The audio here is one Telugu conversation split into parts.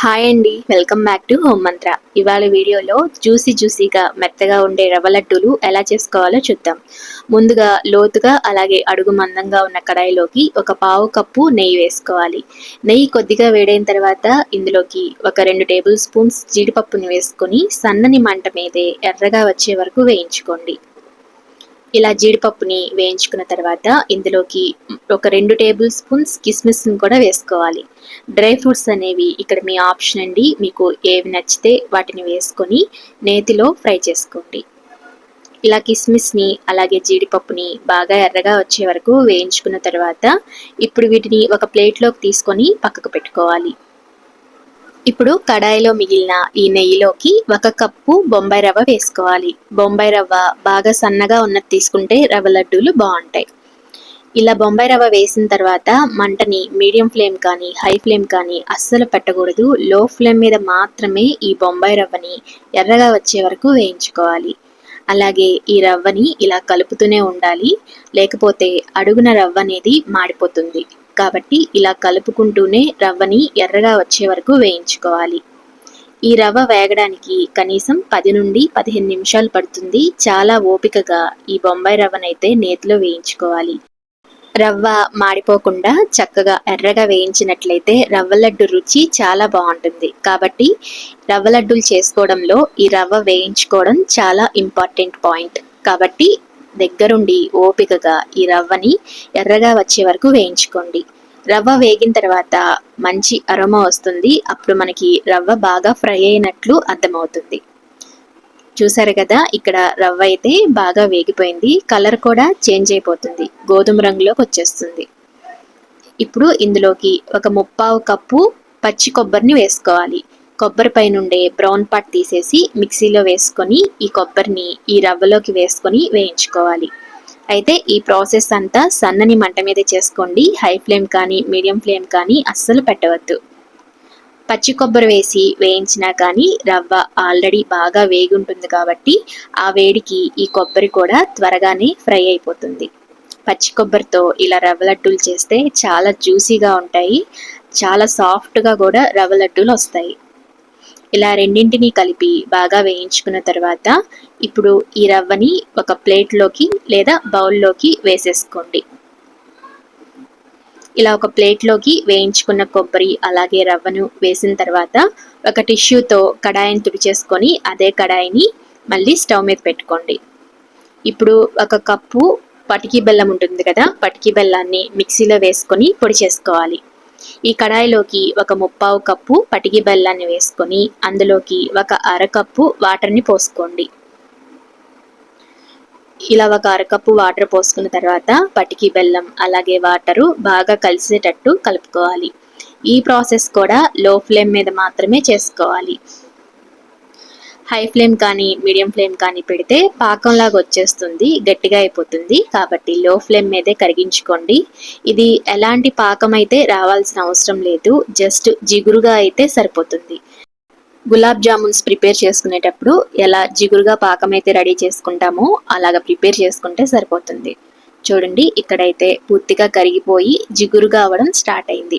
హాయ్ అండి వెల్కమ్ బ్యాక్ టు హోమ్ మంత్ర ఇవాళ వీడియోలో జ్యూసీ జ్యూసీగా మెత్తగా ఉండే రవ్వ లడ్డూలు ఎలా చేసుకోవాలో చూద్దాం. ముందుగా లోతుగా అలాగే అడుగు మందంగా ఉన్న కడాయిలోకి ఒక పావు కప్పు నెయ్యి వేసుకోవాలి. నెయ్యి కొద్దిగా వేడైన తర్వాత ఇందులోకి ఒక రెండు టేబుల్ స్పూన్స్ జీడిపప్పుని వేసుకొని సన్నని మంట మీదే ఎర్రగా వచ్చే వరకు వేయించుకోండి. ఇలా జీడిపప్పుని వేయించుకున్న తర్వాత ఇందులోకి ఒక రెండు టేబుల్ స్పూన్స్ కిస్మిస్ని కూడా వేసుకోవాలి. డ్రై ఫ్రూట్స్ అనేవి ఇక్కడ మీ ఆప్షన్ అండి. మీకు ఏవి నచ్చితే వాటిని వేసుకొని నేతిలో ఫ్రై చేసుకోండి. ఇలా కిస్మిస్ని అలాగే జీడిపప్పుని బాగా ఎర్రగా వచ్చే వరకు వేయించుకున్న తర్వాత ఇప్పుడు వీటిని ఒక ప్లేట్లోకి తీసుకొని పక్కకు పెట్టుకోవాలి. ఇప్పుడు కడాయిలో మిగిలిన ఈ నెయ్యిలోకి ఒక కప్పు బొంబాయి రవ్వ వేసుకోవాలి. బొంబాయి రవ్వ బాగా సన్నగా ఉన్నది తీసుకుంటే రవ్వ లడ్డూలు బాగుంటాయి. ఇలా బొంబాయి రవ్వ వేసిన తర్వాత మంటని మీడియం ఫ్లేమ్ కానీ హై ఫ్లేమ్ కానీ అస్సలు పెట్టకూడదు. లో ఫ్లేమ్ మీద మాత్రమే ఈ బొంబాయి రవ్వని ఎర్రగా వచ్చే వరకు వేయించుకోవాలి. అలాగే ఈ రవ్వని ఇలా కలుపుతూనే ఉండాలి. లేకపోతే అడుగున రవ్వ అనేది మాడిపోతుంది. కాబట్టి ఇలా కలుపుకుంటూనే రవ్వని ఎర్రగా వచ్చే వరకు వేయించుకోవాలి. ఈ రవ్వ వేగడానికి కనీసం పది నుండి పదిహేను నిమిషాలు పడుతుంది. చాలా ఓపికగా ఈ బొంబాయి రవ్వనైతే నేతిలో వేయించుకోవాలి. రవ్వ మాడిపోకుండా చక్కగా ఎర్రగా వేయించినట్లయితే రవ్వ లడ్డు రుచి చాలా బాగుంటుంది. కాబట్టి రవ్వ లడ్డూలు చేసుకోవడంలో ఈ రవ్వ వేయించుకోవడం చాలా ఇంపార్టెంట్ పాయింట్. కాబట్టి దగ్గరుండి ఓపికగా ఈ రవ్వని ఎర్రగా వచ్చే వరకు వేయించుకోండి. రవ్వ వేగిన తర్వాత మంచి అరమ వస్తుంది. అప్పుడు మనకి రవ్వ బాగా ఫ్రై అయినట్లు అర్థమవుతుంది. చూసారు కదా ఇక్కడ రవ్వ అయితే బాగా వేగిపోయింది. కలర్ కూడా చేంజ్ అయిపోతుంది. గోధుమ రంగులోకి వచ్చేస్తుంది. ఇప్పుడు ఇందులోకి ఒక ముప్పావు కప్పు పచ్చి కొబ్బరిని వేసుకోవాలి. కొబ్బరి పైనుండే బ్రౌన్ పార్ట్ తీసేసి మిక్సీలో వేసుకొని ఈ కొబ్బరిని ఈ రవ్వలోకి వేసుకొని వేయించుకోవాలి. అయితే ఈ ప్రాసెస్ అంతా సన్నని మంట మీద చేసుకోండి. హై ఫ్లేమ్ కానీ మీడియం ఫ్లేమ్ కానీ అస్సలు పెట్టవద్దు. పచ్చి కొబ్బరి వేసి వేయించినా కానీ రవ్వ ఆల్రెడీ బాగా వేగి ఉంటుంది కాబట్టి ఆ వేడికి ఈ కొబ్బరి కూడా త్వరగానే ఫ్రై అయిపోతుంది. పచ్చి కొబ్బరితో ఇలా రవ్వ లడ్డూలు చేస్తే చాలా జ్యూసీగా ఉంటాయి. చాలా సాఫ్ట్గా కూడా రవ్వ లడ్డూలు వస్తాయి. ఇలా రెండింటిని కలిపి బాగా వేయించుకున్న తర్వాత ఇప్పుడు ఈ రవ్వని ఒక ప్లేట్లోకి లేదా బౌల్లోకి వేసేసుకోండి. ఇలా ఒక ప్లేట్లోకి వేయించుకున్న కొబ్బరి అలాగే రవ్వను వేసిన తర్వాత ఒక టిష్యూతో కడాయిని తుడిచేసుకొని అదే కడాయిని మళ్ళీ స్టవ్ మీద పెట్టుకోండి. ఇప్పుడు ఒక కప్పు పటికీ బెల్లం ఉంటుంది కదా పటికీ బెల్లాన్ని మిక్సీలో వేసుకొని పొడి చేసుకోవాలి. ఈ కడాయిలోకి ఒక ముప్పావు కప్పు పటికి బెల్లాన్ని వేసుకొని అందులోకి ఒక అరకప్పు వాటర్ని పోసుకోండి. ఇలా ఒక అరకప్పు వాటర్ పోసుకున్న తర్వాత పటికి బెల్లం అలాగే వాటరు బాగా కలిసేటట్టు కలుపుకోవాలి. ఈ ప్రాసెస్ కూడా లో ఫ్లేమ్ మీద మాత్రమే చేసుకోవాలి. హై ఫ్లేమ్ కానీ మీడియం ఫ్లేమ్ కానీ పెడితే పాకంలాగా వచ్చేస్తుంది గట్టిగా అయిపోతుంది. కాబట్టి లో ఫ్లేమ్ మీదే కరిగించుకోండి. ఇది ఎలాంటి పాకం అయితే రావాల్సిన అవసరం లేదు జస్ట్ జిగురుగా అయితే సరిపోతుంది. గులాబ్ జామున్స్ ప్రిపేర్ చేసుకునేటప్పుడు ఎలా జిగురుగా పాకం అయితే రెడీ చేసుకుంటామో అలాగ ప్రిపేర్ చేసుకుంటే సరిపోతుంది. చూడండి ఇక్కడైతే పూర్తిగా కరిగిపోయి జిగురుగా అవ్వడం స్టార్ట్ అయింది.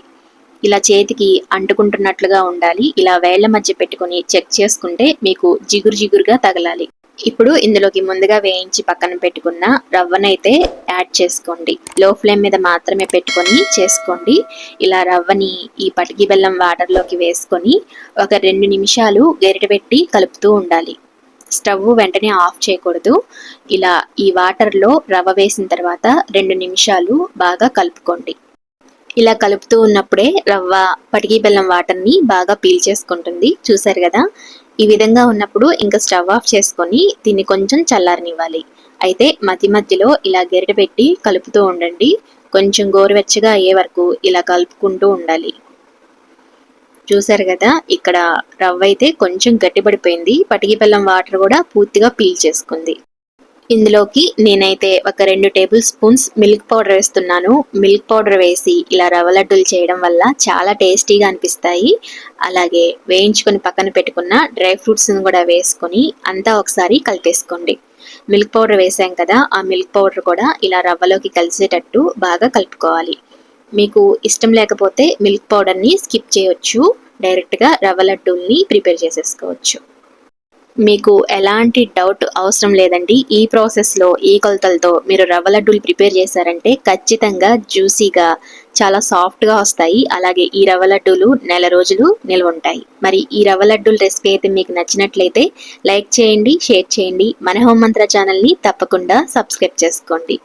ఇలా చేతికి అంటుకుంటున్నట్లుగా ఉండాలి. ఇలా వేళ్ళ మధ్య పెట్టుకుని చెక్ చేసుకుంటే మీకు జిగురు జిగురుగా తగలాలి. ఇప్పుడు ఇందులోకి ముందుగా వేయించి పక్కన పెట్టుకున్న రవ్వనైతే యాడ్ చేసుకోండి. లో ఫ్లేమ్ మీద మాత్రమే పెట్టుకొని చేసుకోండి. ఇలా రవ్వని ఈ పటికి బెల్లం వాటర్లోకి వేసుకొని ఒక రెండు నిమిషాలు గెరిట పెట్టి కలుపుతూ ఉండాలి. స్టవ్ వెంటనే ఆఫ్ చేయకూడదు. ఇలా ఈ వాటర్లో రవ్వ వేసిన తర్వాత రెండు నిమిషాలు బాగా కలుపుకోండి. ఇలా కలుపుతూ ఉన్నప్పుడే రవ్వ పటికీ బెల్లం వాటర్ని బాగా పీల్ చేసుకుంటుంది. చూసారు కదా? ఈ విధంగా ఉన్నప్పుడు ఇంకా స్టవ్ ఆఫ్ చేసుకొని దీన్ని కొంచెం చల్లారనివ్వాలి. అయితే మధ్య మధ్యలో ఇలా గెరట పెట్టి కలుపుతూ ఉండండి. కొంచెం గోరువెచ్చగా అయ్యే వరకు ఇలా కలుపుకుంటూ ఉండాలి. చూసారు కదా? ఇక్కడ రవ్వ అయితే కొంచెం గట్టిపడిపోయింది. పటికి బెల్లం వాటర్ కూడా పూర్తిగా పీల్ చేసుకుంది. ఇందులోకి నేనైతే ఒక రెండు టేబుల్ స్పూన్స్ మిల్క్ పౌడర్ వేస్తున్నాను. మిల్క్ పౌడర్ వేసి ఇలా రవ్వ లడ్డూలు చేయడం వల్ల చాలా టేస్టీగా అనిపిస్తాయి. అలాగే వేయించుకొని పక్కన పెట్టుకున్న డ్రై ఫ్రూట్స్ని కూడా వేసుకొని అంతా ఒకసారి కలిపేసుకోండి. మిల్క్ పౌడర్ వేసాం కదా ఆ మిల్క్ పౌడర్ కూడా ఇలా రవ్వలోకి కలిసేటట్టు బాగా కలుపుకోవాలి. మీకు ఇష్టం లేకపోతే మిల్క్ పౌడర్ని స్కిప్ చేయొచ్చు. డైరెక్ట్గా రవ్వ లడ్డూల్ని ప్రిపేర్ చేసేసుకోవచ్చు. మీకు ఎలాంటి డౌట్ అవసరం లేదండి. ఈ ప్రాసెస్లో ఈ కొలతలతో మీరు రవ్వ లడ్డూలు ప్రిపేర్ చేశారంటే ఖచ్చితంగా జ్యూసీగా చాలా సాఫ్ట్గా వస్తాయి. అలాగే ఈ రవ్వ లడ్డూలు నెల రోజులు నిల్వ ఉంటాయి. మరి ఈ రవ్వ లడ్డూల రెసిపీ అయితే మీకు నచ్చినట్లయితే లైక్ చేయండి షేర్ చేయండి. మన హోం మంత్ర ఛానల్ని తప్పకుండా సబ్స్క్రైబ్ చేసుకోండి.